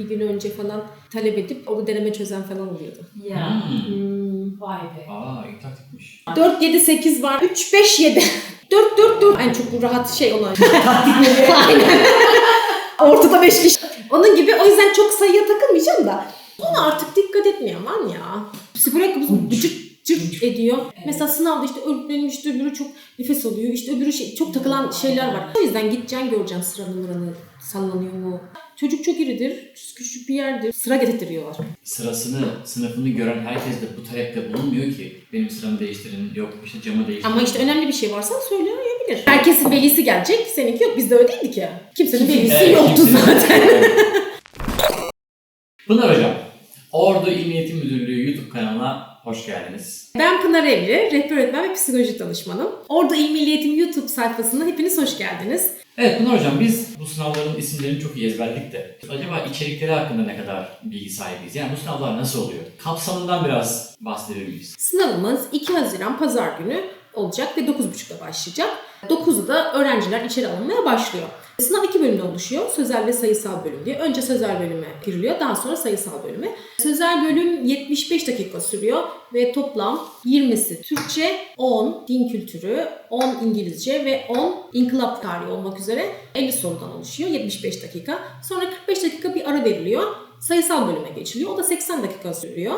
bir gün önce falan talep edip onu deneme çözen falan oluyordu. Ya. Hmm. Hmm. Vay be. Aa iyi taktikmiş. 4, 7, 8 var. 3, 5, 7. 4, 4, 4. En çok rahat şey olan. Aynen. Ortada 5 kişi. Onun gibi o yüzden çok sayıya takılmayacağım da. Ona artık dikkat etmiyorum lan ya. Spor ayakkabısı cırt cırt ediyor. Mesela sınavda işte öbürünün işte öbürü çok nefes alıyor. İşte öbürü şey, çok takılan şeyler var. O yüzden gideceksin göreceksin sıra numaranı sallanıyor mu. Çocuk çok iridir. Küçük bir yerdir. Sıra getirtiyorlar. Sırasını, sınıfını gören herkes de bu talepte bulunmuyor ki. Benim sıramı değiştirin, yok işte camı değiştirin. Ama işte önemli bir şey varsa söyleyebilir. Herkesin velisi gelecek. Seninki yok. Bizde öyle değildi ki. Kimsenin velisi Evet, yoktu kimse- zaten. Pınar Hocam, Ordu İl Eğitim Müdürlüğü YouTube kanalına hoş geldiniz. Ben Pınar Evli, rehber öğretmen ve psikoloji danışmanım. Orada İl Milli Eğitim YouTube sayfasına hepiniz hoş geldiniz. Evet Pınar Hocam biz bu sınavların isimlerini çok iyi ezberledik de acaba içerikleri hakkında ne kadar bilgi sahibiyiz? Yani bu sınavlar nasıl oluyor? Kapsamından biraz bahsedebilir miyiz? Sınavımız 2 Haziran Pazar günü olacak ve 9.30'da başlayacak. 9'da da öğrenciler içeri alınmaya başlıyor. Sınav iki bölümden oluşuyor. Sözel ve sayısal bölüm diye. Önce sözel bölüme giriliyor, daha sonra sayısal bölüme. Sözel bölüm 75 dakika sürüyor ve toplam 20'si Türkçe, 10 din kültürü, 10 İngilizce ve 10 inkılap tarihi olmak üzere 50 sorudan oluşuyor. 75 dakika. Sonra 45 dakika bir ara veriliyor. Sayısal bölüme geçiliyor. O da 80 dakika sürüyor.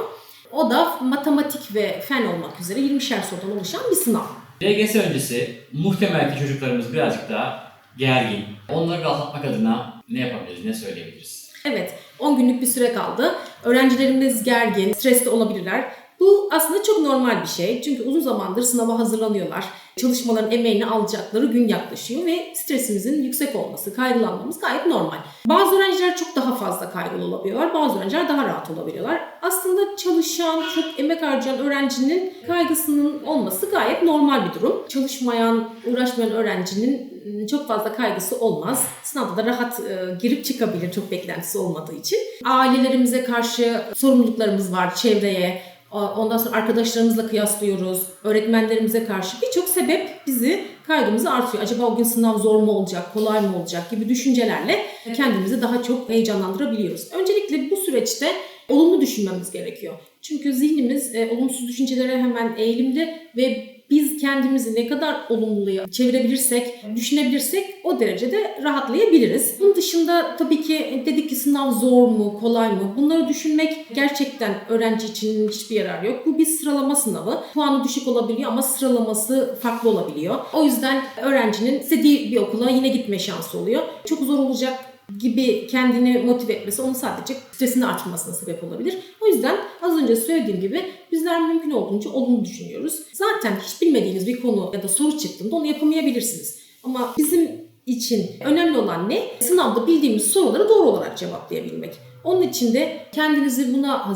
O da matematik ve fen olmak üzere 20'şer sorudan oluşan bir sınav. LGS öncesi muhtemel ki çocuklarımız birazcık daha gergin. Onları rahatlatmak adına ne yapabiliriz, ne söyleyebiliriz? Evet, 10 günlük bir süre kaldı. Öğrencilerimiz gergin, stresli olabilirler. Bu aslında çok normal bir şey. Çünkü uzun zamandır sınava hazırlanıyorlar. Çalışmaların emeğini alacakları gün yaklaşıyor ve stresimizin yüksek olması, kaygılanmamız gayet normal. Bazı öğrenciler çok daha fazla kaygılı olabiliyorlar, bazı öğrenciler daha rahat olabiliyorlar. Aslında çalışan, çok emek harcayan öğrencinin kaygısının olması gayet normal bir durum. Çalışmayan, uğraşmayan öğrencinin çok fazla kaygısı olmaz. Sınavda da rahat e, girip çıkabilir çok beklentisi olmadığı için. Ailelerimize karşı sorumluluklarımız var, çevreye, Ondan sonra arkadaşlarımızla kıyaslıyoruz. Öğretmenlerimize karşı birçok sebep bizi kaygımızı artıyor. Acaba o gün sınav zor mu olacak, kolay mı olacak gibi düşüncelerle kendimizi daha çok heyecanlandırabiliyoruz. Öncelikle bu süreçte olumlu düşünmemiz gerekiyor. Çünkü zihnimiz e, olumsuz düşüncelere hemen eğilimli ve biz kendimizi ne kadar olumluya çevirebilirsek, düşünebilirsek o derecede rahatlayabiliriz. Bunun dışında tabii ki dedik ki sınav zor mu, kolay mı? Bunları düşünmek gerçekten öğrenci için hiçbir yarar yok. Bu bir sıralama sınavı. Puanı düşük olabiliyor ama sıralaması farklı olabiliyor. O yüzden öğrencinin istediği bir okula yine gitme şansı oluyor. Çok zor olacak gibi kendini motive etmesi onun sadece stresini artmasına sebep olabilir. O yüzden az önce söylediğim gibi bizler mümkün olduğunca olumlu düşünüyoruz. Zaten hiç bilmediğiniz bir konu ya da soru çıktığında onu yapamayabilirsiniz. Ama bizim için önemli olan ne? Sınavda bildiğimiz soruları doğru olarak cevaplayabilmek. Onun için de kendinizi buna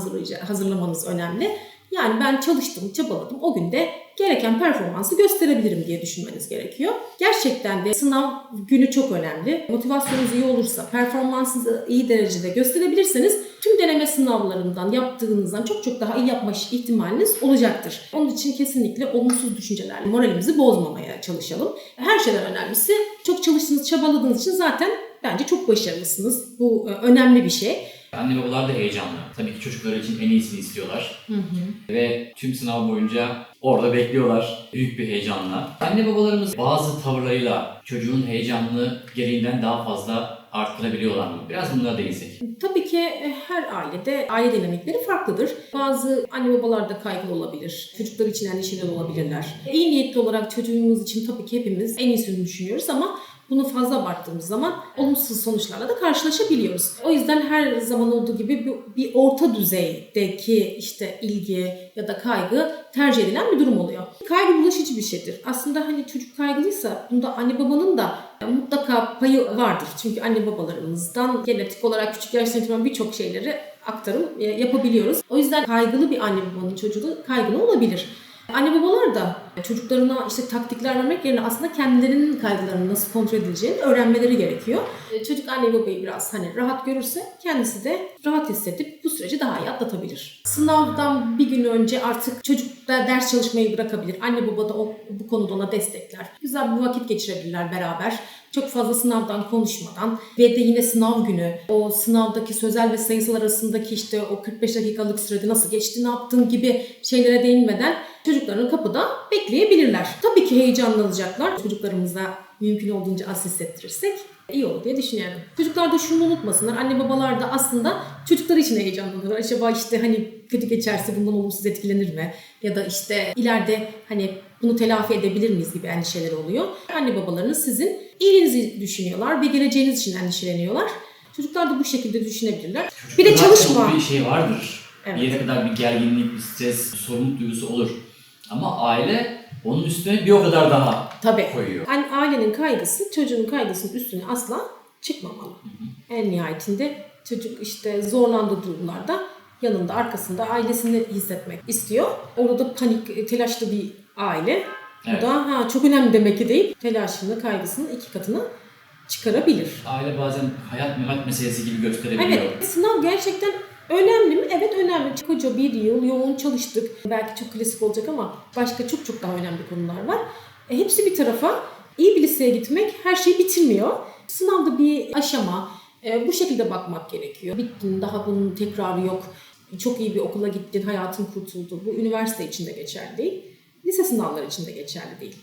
hazırlamanız önemli. Yani ben çalıştım, çabaladım. O gün de gereken performansı gösterebilirim diye düşünmeniz gerekiyor. Gerçekten de sınav günü çok önemli. Motivasyonunuz iyi olursa, performansınızı iyi derecede gösterebilirseniz tüm deneme sınavlarından yaptığınızdan çok çok daha iyi yapma ihtimaliniz olacaktır. Onun için kesinlikle olumsuz düşüncelerle moralimizi bozmamaya çalışalım. Her şeyden önemlisi çok çalıştığınız, çabaladığınız için zaten bence çok başarılısınız. Bu e, önemli bir şey. Anne babalar da heyecanlı. Tabii ki çocukları için en iyisini istiyorlar. Ve tüm sınav boyunca orada bekliyorlar büyük bir heyecanla. Anne babalarımız bazı tavırlarıyla çocuğun heyecanını gereğinden daha fazla arttırabiliyorlar mı? Biraz bunlara değinsek. Tabii ki e, her ailede aile dinamikleri farklıdır. Bazı anne babalar da kaygılı olabilir. Çocuklar için endişeli olabilirler. İyi niyetli olarak çocuğumuz için tabii ki hepimiz en iyisini düşünüyoruz ama bunu fazla abarttığımız zaman olumsuz sonuçlarla da karşılaşabiliyoruz. O yüzden her zaman olduğu gibi bir, bir orta düzeydeki işte ilgi ya da kaygı tercih edilen bir durum oluyor. Kaygı bulaşıcı bir şeydir. Aslında hani çocuk kaygılıysa bunda anne babanın da mutlaka payı vardır. Çünkü anne babalarımızdan genetik olarak küçük yaştan itibaren birçok şeyleri aktarım e, yapabiliyoruz. O yüzden kaygılı bir anne babanın çocuğu da kaygılı olabilir. Anne babalar da çocuklarına işte taktikler vermek yerine aslında kendilerinin kaygılarını nasıl kontrol edileceğini öğrenmeleri gerekiyor. E, Çocuk anne babayı biraz hani rahat görürse kendisi de rahat hissedip bu süreci daha iyi atlatabilir. Sınavdan bir gün önce artık çocuk da ders çalışmayı bırakabilir. Anne baba da o, bu konuda ona destekler. Güzel bir vakit geçirebilirler beraber. Çok fazla sınavdan konuşmadan ve de yine sınav günü o sınavdaki sözel ve sayısal arasındaki işte o 45 dakikalık sürede nasıl geçti, ne yaptın gibi şeylere değinmeden çocuklarını kapıda bekleyebilirler. Tabii ki heyecanlanacaklar. Çocuklarımıza mümkün olduğunca az hissettirirsek iyi olur diye düşünüyorum. Çocuklar da şunu unutmasınlar. Anne babalar da aslında çocukları için heyecanlanıyorlar. Acaba işte hani kötü geçerse bundan olumsuz etkilenir mi? Ya da işte ileride hani bunu telafi edebilir miyiz gibi endişeleri oluyor. Anne babalarınız sizin iyiliğinizi düşünüyorlar ve geleceğiniz için endişeleniyorlar. Çocuklar da bu şekilde düşünebilirler. Bir de çalışma. Bir şey vardır. Evet. Bir yere kadar bir gerginlik, bir stres, bir sorumluluk duygusu olur. Ama aile onun üstüne bir o kadar daha Tabii. koyuyor. Yani ailenin kaygısı çocuğun kaygısının üstüne asla çıkmamalı. En nihayetinde çocuk işte zorlandığı durumlarda yanında arkasında ailesini hissetmek istiyor. Orada panik, telaşlı bir aile. Evet. Bu da ha, çok önemli demek ki değil. Telaşını, kaygısını iki katına çıkarabilir. Aile bazen hayat memat meselesi gibi gösterebiliyor. Evet, sınav gerçekten önemli mi? Evet önemli. Koca bir yıl yoğun çalıştık. Belki çok klasik olacak ama başka çok çok daha önemli konular var. E, hepsi bir tarafa. İyi bir liseye gitmek her şeyi bitirmiyor. Sınavda bir aşama. E, bu şekilde bakmak gerekiyor. Bittin, daha bunun tekrarı yok. Çok iyi bir okula gittin, hayatın kurtuldu. Bu üniversite için de geçerli değil. Lise sınavları için de geçerli değil.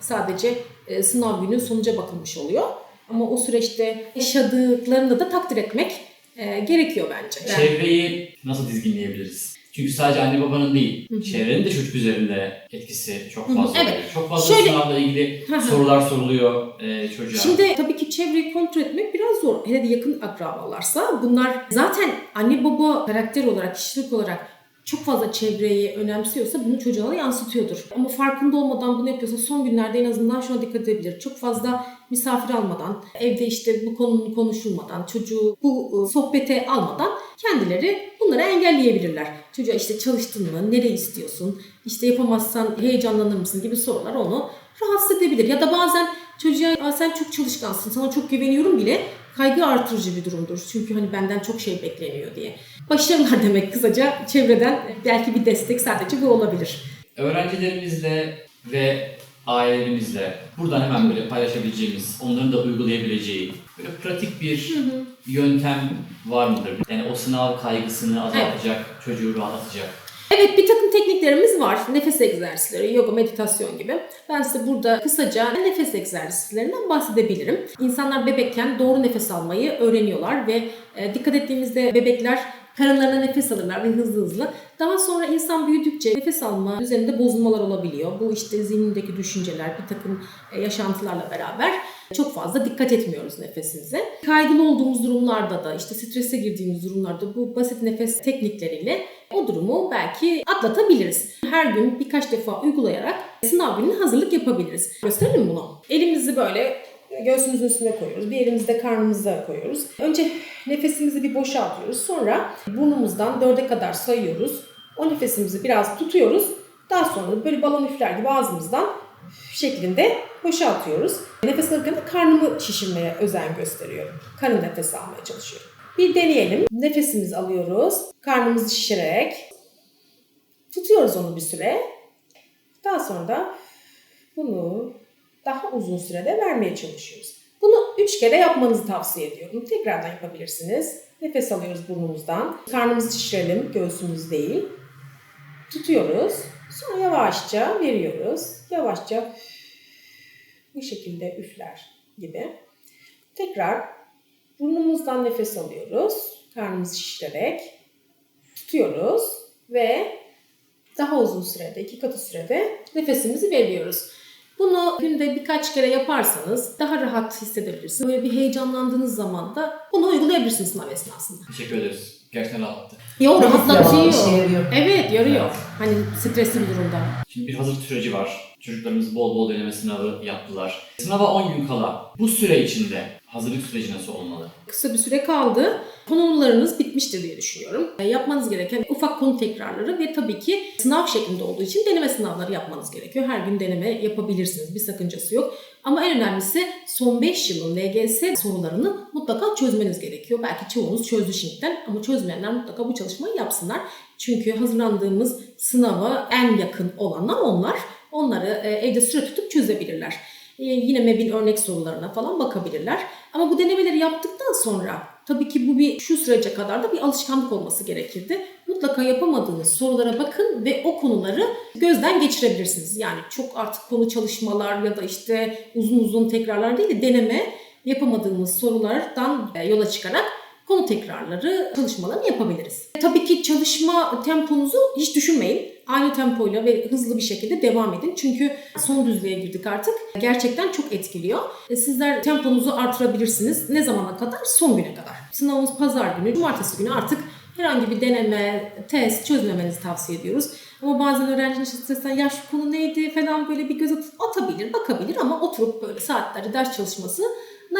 Sadece e, sınav günü sonuca bakılmış oluyor. Ama o süreçte yaşadıklarını da takdir etmek e, gerekiyor bence. Çevreyi nasıl dizginleyebiliriz? Çünkü sadece anne babanın değil, çevrenin de çocuk üzerinde etkisi çok fazla. Evet. Çok fazla Şöyle- sınavla ilgili sorular soruluyor e, çocuğa. Şimdi tabii ki çevreyi kontrol etmek biraz zor. Hele de yakın akrabalarsa bunlar zaten anne baba karakter olarak, kişilik olarak çok fazla çevreyi önemsiyorsa bunu çocuğuna da yansıtıyordur. Ama farkında olmadan bunu yapıyorsa son günlerde en azından şuna dikkat edebilir. Çok fazla misafir almadan, evde işte bu konunun konuşulmadan, çocuğu bu e, sohbete almadan kendileri bunları engelleyebilirler. Çocuğa işte çalıştın mı, nereye istiyorsun, işte yapamazsan heyecanlanır mısın gibi sorular onu rahatsız edebilir. Ya da bazen çocuğa "Aa, sen çok çalışkansın, sana çok güveniyorum bile kaygı artırıcı bir durumdur. Çünkü hani benden çok şey bekleniyor diye. Başarılar demek kısaca çevreden belki bir destek sadece bu olabilir. Öğrencilerimizle ve ailelerimizle buradan hemen böyle paylaşabileceğimiz, onların da uygulayabileceği böyle pratik bir yöntem var mıdır? Yani o sınav kaygısını azaltacak, çocuğu rahatlatacak. Evet bir tekniklerimiz var. Nefes egzersizleri, yoga, meditasyon gibi. Ben size burada kısaca nefes egzersizlerinden bahsedebilirim. İnsanlar bebekken doğru nefes almayı öğreniyorlar ve e, dikkat ettiğimizde bebekler karınlarına nefes alırlar ve hızlı hızlı. Daha sonra insan büyüdükçe nefes alma üzerinde bozulmalar olabiliyor. Bu işte zihnindeki düşünceler, bir takım e, yaşantılarla beraber çok fazla dikkat etmiyoruz nefesimize. Kaygılı olduğumuz durumlarda da işte strese girdiğimiz durumlarda bu basit nefes teknikleriyle o durumu belki atlatabiliriz. Her gün birkaç defa uygulayarak sınav gününe hazırlık yapabiliriz. Gösterelim bunu. Elimizi böyle göğsümüzün üstüne koyuyoruz. Bir elimizi de karnımıza koyuyoruz. Önce nefesimizi bir boşaltıyoruz. Sonra burnumuzdan dörde kadar sayıyoruz. O nefesimizi biraz tutuyoruz. Daha sonra böyle balon üfler gibi ağzımızdan şeklinde boşaltıyoruz. Nefes alırken de karnımı şişirmeye özen gösteriyorum. Karın nefesi almaya çalışıyorum. Bir deneyelim. Nefesimizi alıyoruz. Karnımızı şişirerek tutuyoruz onu bir süre. Daha sonra da bunu daha uzun sürede vermeye çalışıyoruz. Bunu 3 kere yapmanızı tavsiye ediyorum. Tekrardan yapabilirsiniz. Nefes alıyoruz burnumuzdan. Karnımızı şişirelim, göğsümüz değil. Tutuyoruz. Sonra yavaşça veriyoruz. Yavaşça bu şekilde üfler gibi. Tekrar burnumuzdan nefes alıyoruz. Karnımızı şişirerek tutuyoruz ve daha uzun sürede, iki katı sürede nefesimizi veriyoruz. Bunu günde birkaç kere yaparsanız daha rahat hissedebilirsiniz. Böyle bir heyecanlandığınız zaman da bunu uygulayabilirsiniz sınav esnasında. Teşekkür ederiz. Gerçekten rahatlattı. Yo rahatlatıyor. işe yarıyor. Evet yarıyor. Evet. Hani stresli bir durumda. Şimdi bir hazırlık süreci var. Çocuklarımız bol bol deneme sınavı yaptılar. Sınava 10 gün kala bu süre içinde hazırlık süreci nasıl olmalı? Kısa bir süre kaldı. konularınız bitmiştir diye düşünüyorum. E, Yapmanız gereken ufak konu tekrarları ve tabii ki sınav şeklinde olduğu için deneme sınavları yapmanız gerekiyor. Her gün deneme yapabilirsiniz. Bir sakıncası yok. Ama en önemlisi son 5 yılın LGS sorularını mutlaka çözmeniz gerekiyor. Belki çoğunuz çözdü şimdiden ama çözmeyenler mutlaka bu çalışmayı yapsınlar. Çünkü hazırlandığımız sınava en yakın olanlar onlar. Onları e, evde süre tutup çözebilirler. E, Yine MEB'in örnek sorularına falan bakabilirler. Ama bu denemeleri yaptıktan sonra tabii ki bu bir şu sürece kadar da bir alışkanlık olması gerekirdi. Mutlaka yapamadığınız sorulara bakın ve o konuları gözden geçirebilirsiniz. Yani çok artık konu çalışmalar ya da işte uzun uzun tekrarlar değil de deneme yapamadığımız sorulardan e, yola çıkarak konu tekrarları çalışmalarını yapabiliriz. Tabii ki çalışma temponuzu hiç düşünmeyin. Aynı tempoyla ve hızlı bir şekilde devam edin. Çünkü son düzlüğe girdik artık. Gerçekten çok etkiliyor. E, Sizler temponuzu artırabilirsiniz. Ne zamana kadar? Son güne kadar. Sınavımız pazar günü, cumartesi günü artık herhangi bir deneme, test çözmemenizi tavsiye ediyoruz. Ama bazen öğrencinin stresten ya şu konu neydi falan böyle bir göz at- atabilir, bakabilir ama oturup böyle saatlerce ders çalışmasına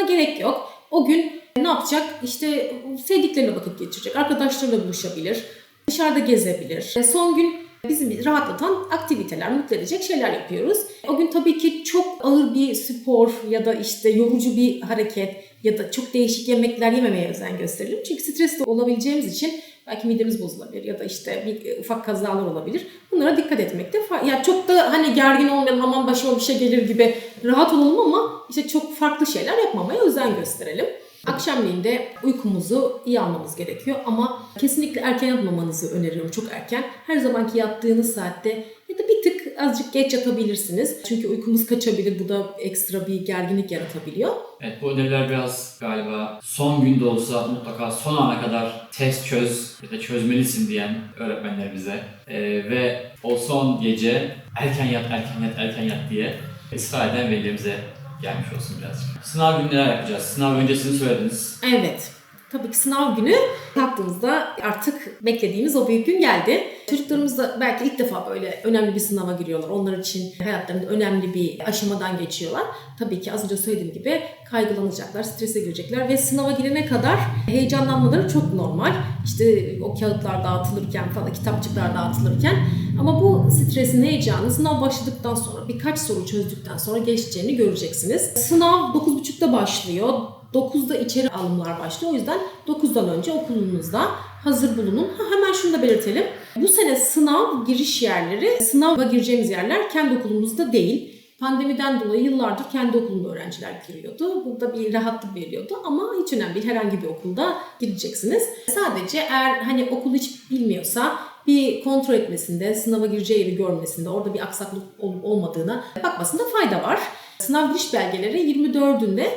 gerek yok. O gün ne yapacak? İşte sevdiklerine vakit geçirecek, arkadaşlarıyla buluşabilir, dışarıda gezebilir. E, Son gün bizim rahatlatan aktiviteler, mutlu edecek şeyler yapıyoruz. O gün tabii ki çok ağır bir spor ya da işte yorucu bir hareket ya da çok değişik yemekler yememeye özen gösterelim. Çünkü stresli olabileceğimiz için belki midemiz bozulabilir ya da işte bir ufak kazalar olabilir. Bunlara dikkat etmekte fa- ya çok da hani gergin olmayalım aman başıma bir şey gelir gibi rahat olalım ama işte çok farklı şeyler yapmamaya özen gösterelim. Akşamleyin de uykumuzu iyi almamız gerekiyor ama kesinlikle erken yatmamanızı öneriyorum çok erken. Her zamanki yattığınız saatte ya da bir tık azıcık geç yatabilirsiniz. Çünkü uykumuz kaçabilir. Bu da ekstra bir gerginlik yaratabiliyor. Evet bu öneriler biraz galiba son günde olsa mutlaka son ana kadar test çöz ya da çözmelisin diyen öğretmenlerimize Ee, ve o son gece erken yat erken yat erken yat diye ısrar eden velilerimize gelmiş olsun birazcık. Sınav günü neler yapacağız? Sınav öncesini söylediniz. Evet. Tabii ki sınav günü kalktığımızda artık beklediğimiz o büyük gün geldi. Çocuklarımız da belki ilk defa böyle önemli bir sınava giriyorlar. Onlar için hayatlarında önemli bir aşamadan geçiyorlar. Tabii ki az önce söylediğim gibi kaygılanacaklar, strese girecekler ve sınava girene kadar heyecanlanmaları çok normal. İşte o kağıtlar dağıtılırken falan, kitapçıklar dağıtılırken ama bu stresin heyecanı sınav başladıktan sonra birkaç soru çözdükten sonra geçeceğini göreceksiniz. Sınav 9.30'da başlıyor. 9'da içeri alımlar başlıyor. O yüzden 9'dan önce okulunuzda hazır bulunun. Ha, hemen şunu da belirtelim. Bu sene sınav giriş yerleri, sınava gireceğimiz yerler kendi okulumuzda değil. Pandemiden dolayı yıllardır kendi okulunda öğrenciler giriyordu. Burada bir rahatlık veriyordu ama hiç önemli değil. Herhangi bir okulda gireceksiniz. Sadece eğer hani okulu hiç bilmiyorsa bir kontrol etmesinde, sınava gireceği yeri görmesinde, orada bir aksaklık olmadığına bakmasında fayda var. Sınav giriş belgeleri 24'ünde e,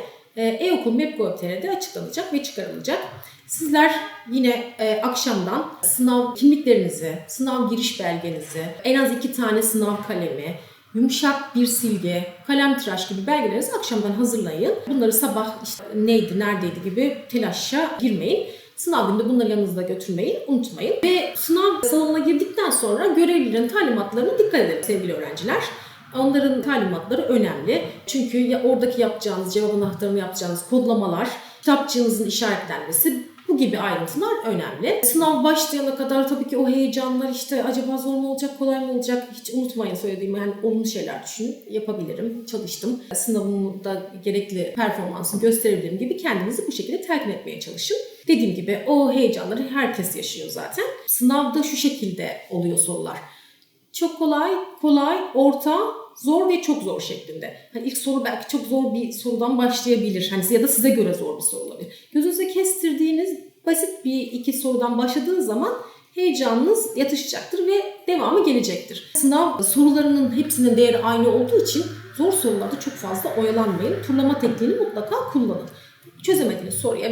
e-okul Map.gov.tr'de açıklanacak ve çıkarılacak. Sizler yine e, akşamdan sınav kimliklerinizi, sınav giriş belgenizi, en az iki tane sınav kalemi, yumuşak bir silgi, kalem tıraş gibi belgelerinizi akşamdan hazırlayın. Bunları sabah işte neydi, neredeydi gibi telaşa girmeyin. Sınav günde bunları yanınızda götürmeyi unutmayın. Ve sınav salonuna girdikten sonra görevlilerin talimatlarına dikkat edin sevgili öğrenciler. Onların talimatları önemli. Çünkü ya oradaki yapacağınız, cevap anahtarını yapacağınız kodlamalar, kitapçığınızın işaretlenmesi bu gibi ayrıntılar önemli. Sınav başlayana kadar tabii ki o heyecanlar işte acaba zor mu olacak, kolay mı olacak hiç unutmayın söylediğim yani olumlu şeyler düşünün. Yapabilirim, çalıştım. Sınavımda gerekli performansını gösterebilirim gibi kendinizi bu şekilde telkin etmeye çalışın. Dediğim gibi o heyecanları herkes yaşıyor zaten. Sınavda şu şekilde oluyor sorular çok kolay, kolay, orta, zor ve çok zor şeklinde. Hani ilk soru belki çok zor bir sorudan başlayabilir. Hani ya da size göre zor bir soru olabilir. Gözünüze kestirdiğiniz basit bir iki sorudan başladığınız zaman heyecanınız yatışacaktır ve devamı gelecektir. Sınav sorularının hepsinin değeri aynı olduğu için zor sorularda çok fazla oyalanmayın. Turlama tekniğini mutlaka kullanın. Çözemediğiniz soruya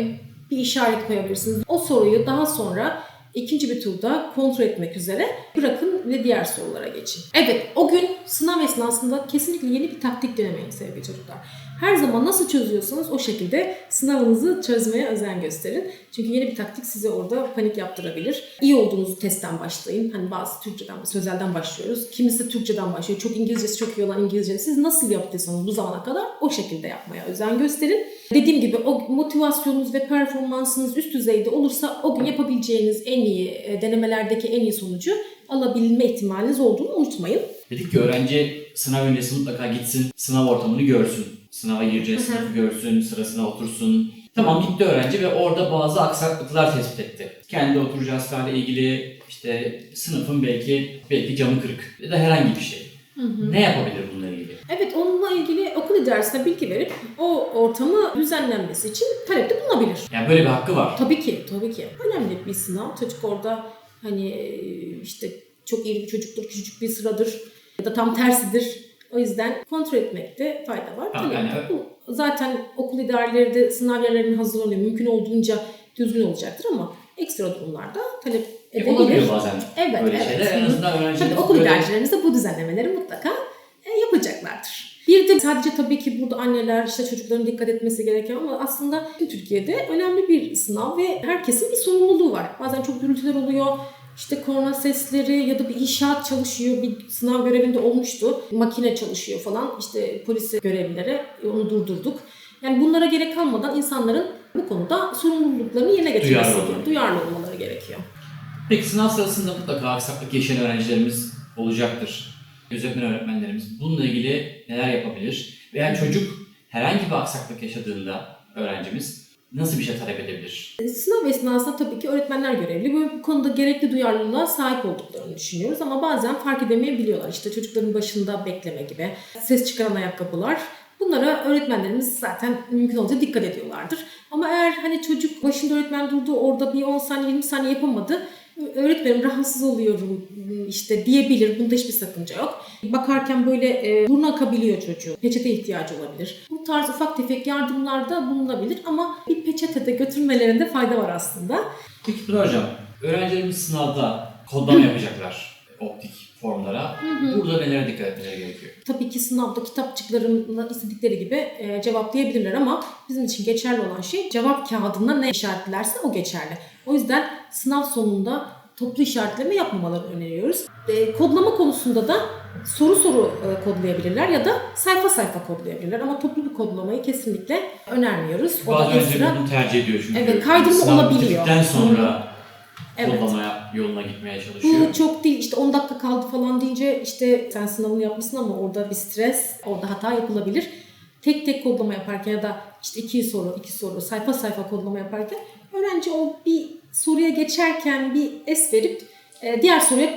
bir işaret koyabilirsiniz. O soruyu daha sonra ikinci bir turda kontrol etmek üzere bırakın ve diğer sorulara geçin. Evet o gün sınav esnasında kesinlikle yeni bir taktik denemeyin sevgili çocuklar. Her zaman nasıl çözüyorsanız o şekilde sınavınızı çözmeye özen gösterin. Çünkü yeni bir taktik size orada panik yaptırabilir. İyi olduğunuzu testten başlayın. Hani bazı Türkçeden, sözelden başlıyoruz. Kimisi Türkçeden başlıyor. Çok İngilizcesi çok iyi olan İngilizce. Siz nasıl yaptıysanız bu zamana kadar o şekilde yapmaya özen gösterin. Dediğim gibi o motivasyonunuz ve performansınız üst düzeyde olursa o gün yapabileceğiniz en iyi e, denemelerdeki en iyi sonucu alabilme ihtimaliniz olduğunu unutmayın. Dedik ki öğrenci sınav öncesi mutlaka gitsin, sınav ortamını görsün. Sınava gireceği Hı hı. sınıfı görsün, sırasına otursun. Tamam gitti öğrenci ve orada bazı aksaklıklar tespit etti. Kendi oturacağı sırayla ilgili işte sınıfın belki belki camı kırık ya da herhangi bir şey. Ne yapabilir bununla ilgili? Evet onunla ilgili okul idaresine bilgi verip o ortamı düzenlenmesi için talepte bulunabilir. Yani böyle bir hakkı var. Tabii ki, tabii ki. Önemli bir sınav. Çocuk orada hani işte çok iyi bir çocuktur, küçücük bir sıradır ya da tam tersidir. O yüzden kontrol etmekte fayda var. Tabii yani- bu zaten okul idareleri de sınav yerlerinin hazırlanıyor. Mümkün olduğunca düzgün olacaktır ama ekstra durumlarda talep E, edebilir. olabiliyor bazen Evet, böyle evet. şeyler. En azından öğrencilerimiz Tabii okul idarecilerimiz de bu düzenlemeleri mutlaka e, yapacaklardır. Bir de sadece tabii ki burada anneler işte çocukların dikkat etmesi gereken ama aslında tüm Türkiye'de önemli bir sınav ve herkesin bir sorumluluğu var. Bazen çok gürültüler oluyor. İşte korna sesleri ya da bir inşaat çalışıyor. Bir sınav görevinde olmuştu. Makine çalışıyor falan. İşte polis görevlilere onu durdurduk. Yani bunlara gerek kalmadan insanların bu konuda sorumluluklarını yerine getirmesi Duyarlı gerekiyor. olmalı. Duyarlı olmaları gerekiyor. Peki sınav sırasında mutlaka aksaklık yaşayan öğrencilerimiz olacaktır. Gözetmen öğretmenlerimiz bununla ilgili neler yapabilir? Veya çocuk herhangi bir aksaklık yaşadığında öğrencimiz nasıl bir şey talep edebilir? Sınav esnasında tabii ki öğretmenler görevli. Bu konuda gerekli duyarlılığa sahip olduklarını düşünüyoruz ama bazen fark edemeyebiliyorlar. İşte çocukların başında bekleme gibi, ses çıkaran ayakkabılar. Bunlara öğretmenlerimiz zaten mümkün olunca dikkat ediyorlardır. Ama eğer hani çocuk başında öğretmen durdu orada bir 10 saniye 20 saniye yapamadı. Öğretmenim rahatsız oluyorum işte diyebilir. Bunda hiçbir sakınca yok. Bakarken böyle e, burnu akabiliyor çocuğun. Peçete ihtiyacı olabilir. Bu tarz ufak tefek yardımlarda bulunabilir ama bir peçete de götürmelerinde fayda var aslında. Peki Pınar Hocam, öğrencilerimiz sınavda kodlama yapacaklar optik formlara. Burada nelere dikkat etmeleri gerekiyor? Tabii ki sınavda kitapçıklarında istedikleri gibi e, cevaplayabilirler ama bizim için geçerli olan şey cevap kağıdında ne işaretlerse o geçerli. O yüzden sınav sonunda toplu işaretleme yapmamalarını öneriyoruz. E, kodlama konusunda da soru soru e, kodlayabilirler ya da sayfa sayfa kodlayabilirler ama toplu bir kodlamayı kesinlikle önermiyoruz. O da Bazı öğrenciler ekstra bunu tercih ediyor çünkü. Evet, kaydırma sınav olabiliyor. bittikten sonra Evet. kodlamaya yoluna gitmeye çalışıyor. Bu çok değil işte 10 dakika kaldı falan deyince işte sen sınavını yapmışsın ama orada bir stres, orada hata yapılabilir. Tek tek kodlama yaparken ya da işte iki soru, iki soru, sayfa sayfa kodlama yaparken öğrenci o bir soruya geçerken bir es verip e, diğer soruya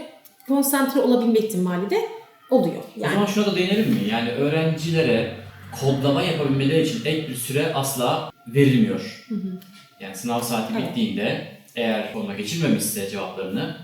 konsantre olabilme ihtimali de oluyor. O Yani zaman şuna da değinelim mi? Yani öğrencilere kodlama yapabilmeleri için ek bir süre asla verilmiyor. Yani sınav saati Evet. bittiğinde eğer kodlama geçirmemişse cevaplarını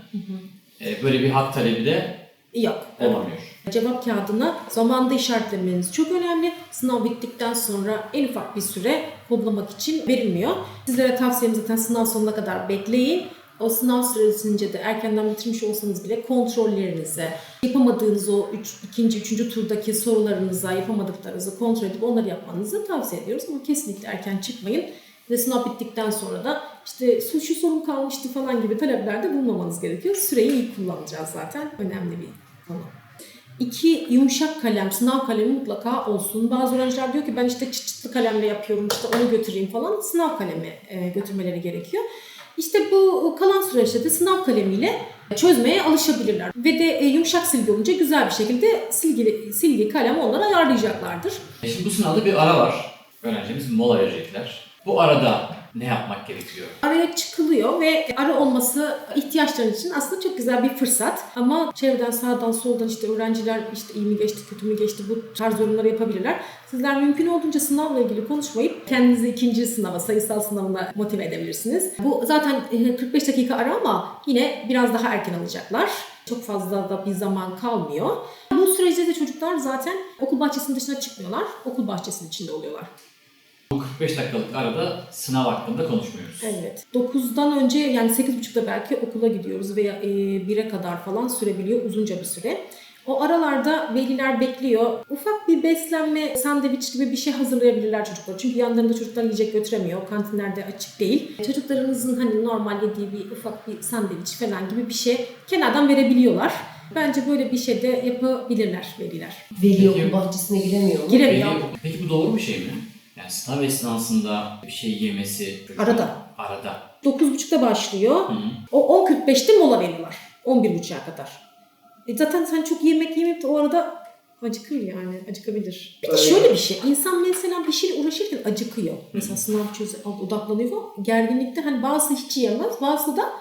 e, böyle bir hak talebi de yok. olamıyor. Cevap kağıdına zamanda işaretlemeniz çok önemli. Sınav bittikten sonra en ufak bir süre kodlamak için verilmiyor. Sizlere tavsiyem zaten sınav sonuna kadar bekleyin. O sınav süresince de erkenden bitirmiş olsanız bile kontrollerinize, yapamadığınız o üç, ikinci, üçüncü turdaki sorularınıza, yapamadıklarınızı kontrol edip onları yapmanızı tavsiye ediyoruz. Ama kesinlikle erken çıkmayın. Ve sınav bittikten sonra da işte şu, sorum kalmıştı falan gibi taleplerde bulunmamanız gerekiyor. Süreyi iyi kullanacağız zaten. Önemli bir konu. İki yumuşak kalem, sınav kalemi mutlaka olsun. Bazı öğrenciler diyor ki ben işte çıt çıtlı kalemle yapıyorum işte onu götüreyim falan. Sınav kalemi e, götürmeleri gerekiyor. İşte bu kalan süreçte de sınav kalemiyle çözmeye alışabilirler. Ve de e, yumuşak silgi olunca güzel bir şekilde silgi, silgi kalem onlara ayarlayacaklardır. Şimdi bu sınavda bir ara var. Öğrencimiz mola verecekler. Bu arada ne yapmak gerekiyor? Araya çıkılıyor ve ara olması ihtiyaçların için aslında çok güzel bir fırsat. Ama çevreden sağdan soldan işte öğrenciler işte iyi mi geçti kötü mü geçti bu tarz yorumları yapabilirler. Sizler mümkün olduğunca sınavla ilgili konuşmayıp kendinizi ikinci sınava, sayısal sınavına motive edebilirsiniz. Bu zaten e, 45 dakika ara ama yine biraz daha erken alacaklar. Çok fazla da bir zaman kalmıyor. Bu süreçte de çocuklar zaten okul bahçesinin dışına çıkmıyorlar. Okul bahçesinin içinde oluyorlar. Bu 45 dakikalık arada sınav hakkında konuşmuyoruz. Evet. 9'dan önce yani 8.30'da belki okula gidiyoruz veya e, 1'e kadar falan sürebiliyor uzunca bir süre. O aralarda veliler bekliyor. Ufak bir beslenme, sandviç gibi bir şey hazırlayabilirler çocuklar. Çünkü yanlarında çocuklar yiyecek götüremiyor. Kantinlerde açık değil. Çocuklarınızın hani normal yediği bir ufak bir sandviç falan gibi bir şey kenardan verebiliyorlar. Bence böyle bir şey de yapabilirler veliler. Veli okul bahçesine giremiyor mu? Giremiyor. Peki, peki bu doğru bir şey mi? Yani sınav esnasında bir şey yemesi. Arada. Arada. 9.30'da başlıyor. Hı hı. O 10.45'te mola veriyorlar. 11.30'a kadar. E zaten sen çok yemek yemeyip de o arada acıkır yani. Acıkabilir. Bir de Öyle. şöyle bir şey. İnsan mesela bir şeyle uğraşırken acıkıyor. Mesela sınav çözü odaklanıyor falan. Gerginlikte hani bazısı hiç yiyemez. Bazısı da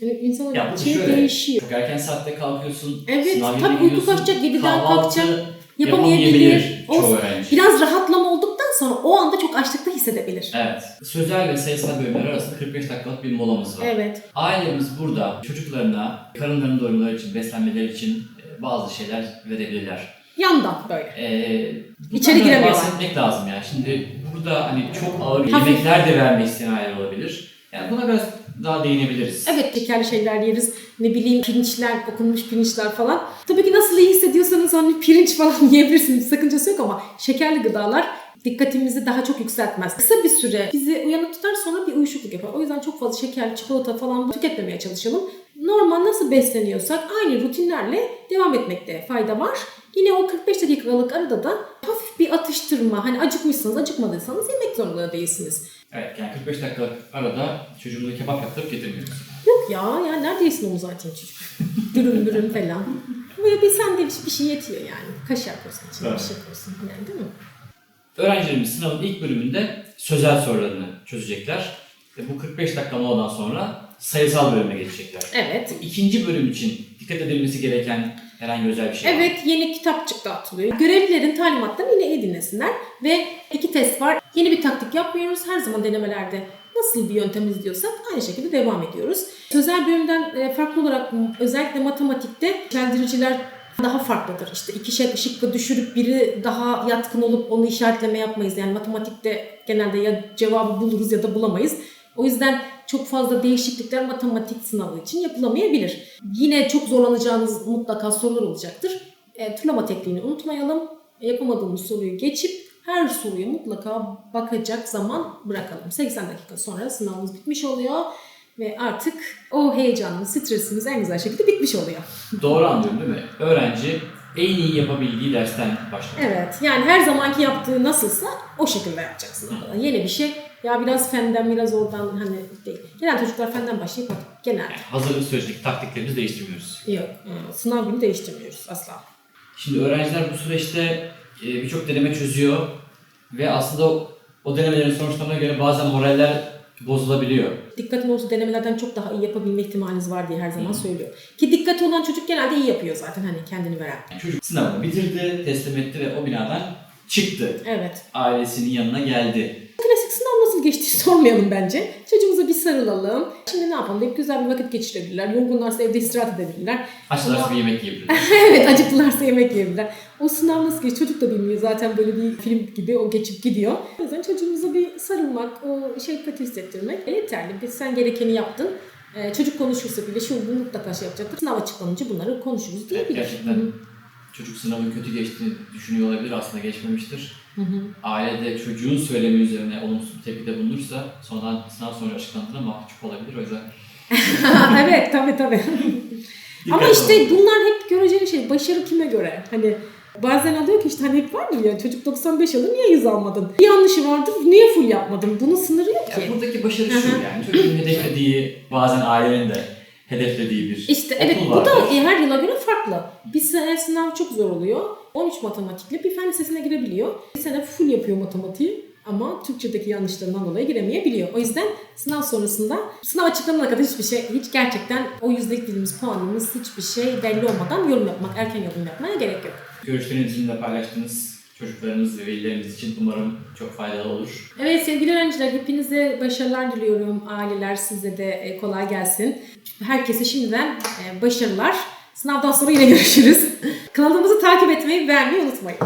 yani insanın Ya şey şöyle, değişiyor. çok erken saatte kalkıyorsun. Evet, sınav tabii uyku kaçacak, yediden kahvaltı kalkacak, Yapamayabilir. yapamayabilir çoğu öğrenci. Biraz rahatlama olduktan sonra o anda çok açlıkta hissedebilir. Evet. Sözel ve sayısal bölümler arasında 45 dakikalık bir molamız var. Evet. Ailemiz burada çocuklarına karınlarını doyurmaları için, beslenmeleri için e, bazı şeyler verebilirler. Yandan böyle. Ee, İçeri giremiyorlar. Bahsetmek lazım yani. Şimdi burada hani çok ağır Hafif. yemekler de vermek isteyen aileler olabilir. Yani buna biraz daha değinebiliriz. Evet şekerli şeyler yeriz. Ne bileyim pirinçler, okunmuş pirinçler falan. Tabii ki nasıl iyi hissediyorsanız hani pirinç falan yiyebilirsiniz. Sakıncası yok ama şekerli gıdalar dikkatimizi daha çok yükseltmez. Kısa bir süre bizi uyanık tutar sonra bir uyuşukluk yapar. O yüzden çok fazla şekerli çikolata falan tüketmemeye çalışalım. Normal nasıl besleniyorsak aynı rutinlerle devam etmekte fayda var. Yine o 45 dakikalık arada da hafif bir atıştırma. Hani acıkmışsınız, acıkmadıysanız yemek zorunda değilsiniz. Evet yani 45 dakikalık arada çocuğumuza kebap yaptırıp getirmiyoruz. Yok ya, ya neredeyse onu zaten çocuk. Dürüm dürüm falan. Böyle bir sandviç bir şey yetiyor yani. Kaşar koysun içine Evet. bir şey koysun yani değil mi? Öğrencilerimiz sınavın ilk bölümünde sözel sorularını çözecekler. Ve bu 45 dakika moladan sonra sayısal bölüme geçecekler. Evet. İkinci bölüm için dikkat edilmesi gereken herhangi özel bir şey var mı? Evet yeni kitapçık dağıtılıyor. Görevlilerin talimatlarını yine iyi dinlesinler. Ve iki test var. Yeni bir taktik yapmıyoruz. Her zaman denemelerde nasıl bir yöntem izliyorsak aynı şekilde devam ediyoruz. Sözel bölümden e, farklı olarak özellikle matematikte çeldiriciler daha farklıdır. İşte iki şık, şıkkı düşürüp biri daha yatkın olup onu işaretleme yapmayız. Yani matematikte genelde ya cevabı buluruz ya da bulamayız. O yüzden çok fazla değişiklikler matematik sınavı için yapılamayabilir. Yine çok zorlanacağınız mutlaka sorular olacaktır. E, turlama tekniğini unutmayalım. E, yapamadığımız soruyu geçip her soruya mutlaka bakacak zaman bırakalım. 80 dakika sonra sınavımız bitmiş oluyor ve artık o heyecanımız, stresimiz en güzel şekilde bitmiş oluyor. Doğru anlıyorum değil mi? Öğrenci en iyi yapabildiği dersten başlıyor. Evet. Yani her zamanki yaptığı nasılsa o şekilde yapacaksın. Yeni bir şey. Ya biraz fenden biraz oradan hani değil. Genel çocuklar fenden başlayıp artık genelde. Yani hazırlık sürecindeki taktiklerimizi değiştirmiyoruz. Yok. Sınav günü değiştirmiyoruz asla. Şimdi öğrenciler bu süreçte e, birçok deneme çözüyor ve aslında o, o denemelerin sonuçlarına göre bazen moraller bozulabiliyor. Dikkatin olsa denemelerden çok daha iyi yapabilme ihtimaliniz var diye her zaman söylüyor. Ki dikkati olan çocuk genelde iyi yapıyor zaten hani kendini veren. Yani çocuk sınavını bitirdi, teslim etti ve o binadan çıktı. Evet. Ailesinin yanına geldi. Sınav nasıl geçti sormayalım bence. Çocuğumuza bir sarılalım. Şimdi ne yapalım deyip güzel bir vakit geçirebilirler. Yorgunlarsa evde istirahat edebilirler. Açlarsa Ama- bir yemek yiyebilirler. evet acıktılarsa yemek yiyebilirler. O sınav nasıl geçti çocuk da bilmiyor. Zaten böyle bir film gibi o geçip gidiyor. O yüzden çocuğumuza bir sarılmak, o şefkati hissettirmek yeterli. Biz sen gerekeni yaptın. Ee, çocuk konuşursa bile şu mutlaka şey yapacaktır. Sınav açıklanınca bunları konuşuruz diyebilir. Gerçekten çocuk sınavın kötü geçtiğini düşünüyor olabilir aslında geçmemiştir. Hı hı. Aile de çocuğun söylemi üzerine olumsuz bir tepkide bulunursa sonradan sınav sonucu açıklandığında mahcup olabilir. O yüzden evet tabii tabii. Ama işte bunlar hep göreceğin şey. Başarı kime göre? Hani bazen alıyor ki işte hani hep vardır ya çocuk 95 alır niye 100 almadın? Bir yanlışı vardır niye full yapmadın? Bunun sınırı yok ki. Ya buradaki başarı şu yani çocuğun hedeflediği bazen ailenin de hedeflediği bir İşte evet okul bu da vardır. her yıla göre farklı. Bir sene sınav çok zor oluyor. 13 matematikle bir fen lisesine girebiliyor. Bir sene full yapıyor matematiği ama Türkçedeki yanlışlarından dolayı giremeyebiliyor. O yüzden sınav sonrasında sınav açıklanana kadar hiçbir şey, hiç gerçekten o yüzdelik dediğimiz puanımız hiçbir şey belli olmadan yorum yapmak, erken yorum yapmaya gerek yok. Görüşlerinizi bizimle paylaştığınız çocuklarınız ve velileriniz için umarım çok faydalı olur. Evet sevgili öğrenciler hepinize başarılar diliyorum. Aileler size de e, kolay gelsin. Herkese şimdiden e, başarılar. Sınavdan sonra yine görüşürüz. Kanalımızı takip etmeyi, beğenmeyi unutmayın.